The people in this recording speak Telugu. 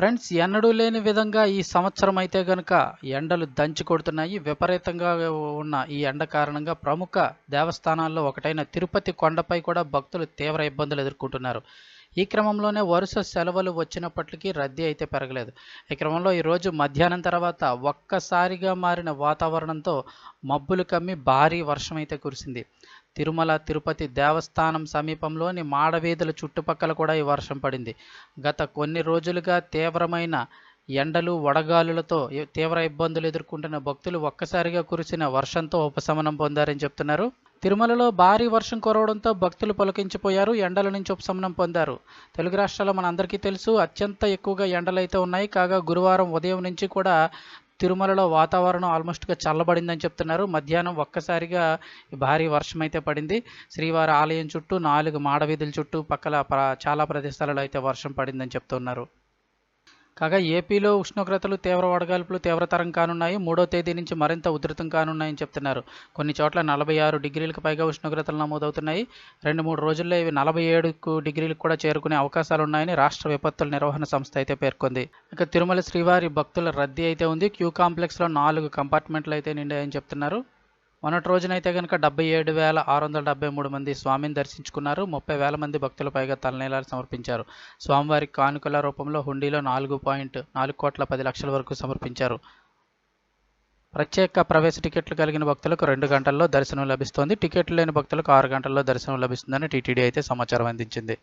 ఫ్రెండ్స్ ఎన్నడూ లేని విధంగా ఈ సంవత్సరం అయితే గనుక ఎండలు దంచి కొడుతున్నాయి. విపరీతంగా ఉన్న ఈ ఎండ కారణంగా ప్రముఖ దేవస్థానాల్లో ఒకటైన తిరుపతి కొండపై కూడా భక్తులు తీవ్ర ఇబ్బందులు ఎదుర్కొంటున్నారు. ఈ క్రమంలోనే వరుస సెలవులు వచ్చినప్పటికీ రద్దీ అయితే పెరగలేదు. ఈ క్రమంలో ఈరోజు మధ్యాహ్నం తర్వాత ఒక్కసారిగా మారిన వాతావరణంతో మబ్బులు కమ్మి భారీ వర్షం అయితే కురిసింది. తిరుమల తిరుపతి దేవస్థానం సమీపంలోని మాడవీధుల చుట్టుపక్కల కూడా ఈ వర్షం పడింది. గత కొన్ని రోజులుగా తీవ్రమైన ఎండలు వడగాలులతో తీవ్ర ఇబ్బందులు ఎదుర్కొంటున్న భక్తులు ఒక్కసారిగా కురిసిన వర్షంతో ఉపశమనం పొందారని చెప్తున్నారు. తిరుమలలో భారీ వర్షం కురవడంతో భక్తులు పలకించిపోయారు ఎండల నుంచి ఉపశమనం పొందారు. తెలుగు రాష్ట్రాల్లో మనందరికీ తెలుసు అత్యంత ఎక్కువగా ఎండలైతే ఉన్నాయి. కాగా గురువారం ఉదయం నుంచి కూడా తిరుమలలో వాతావరణం ఆల్మోస్ట్గా చల్లబడిందని చెప్తున్నారు. మధ్యాహ్నం ఒక్కసారిగా భారీ వర్షం అయితే పడింది. శ్రీవారి ఆలయం చుట్టూ నాలుగు మాడవీధుల చుట్టూ పక్కల చాలా ప్రదేశాలలో అయితే వర్షం పడిందని చెప్తున్నారు. కాగా ఏపీలో ఉష్ణోగ్రతలు తీవ్ర వడగాల్పులు తీవ్రతరం కానున్నాయి. మూడో తేదీ నుంచి మరింత ఉధృతం కానున్నాయని చెప్తున్నారు. కొన్ని చోట్ల నలభై ఆరు డిగ్రీలకు పైగా ఉష్ణోగ్రతలు నమోదవుతున్నాయి. రెండు మూడు రోజుల్లో ఇవి నలభై ఏడుకు డిగ్రీలకు కూడా చేరుకునే అవకాశాలు ఉన్నాయని రాష్ట్ర విపత్తుల నిర్వహణ సంస్థ అయితే పేర్కొంది. ఇక తిరుమల శ్రీవారి భక్తుల రద్దీ అయితే ఉంది. క్యూ కాంప్లెక్స్లో నాలుగు కంపార్ట్మెంట్లు అయితే నిండాయని చెప్తున్నారు. మొన్నటి రోజునైతే కనుక డెబ్బై ఏడు వేల ఆరు వందల డెబ్బై మూడు మంది స్వామిని దర్శించుకున్నారు. ముప్పై వేల మంది భక్తులు పైగా తలనీలాలు సమర్పించారు. స్వామివారి కానుకల రూపంలో హుండీలో నాలుగు పాయింట్ నాలుగు కోట్ల పది లక్షల వరకు సమర్పించారు. ప్రత్యేక ప్రవేశ టికెట్లు కలిగిన భక్తులకు రెండు గంటల్లో దర్శనం లభిస్తోంది. టికెట్లు లేని భక్తులకు ఆరు గంటల్లో దర్శనం లభిస్తుందని టీటీడీ అయితే సమాచారం అందించింది.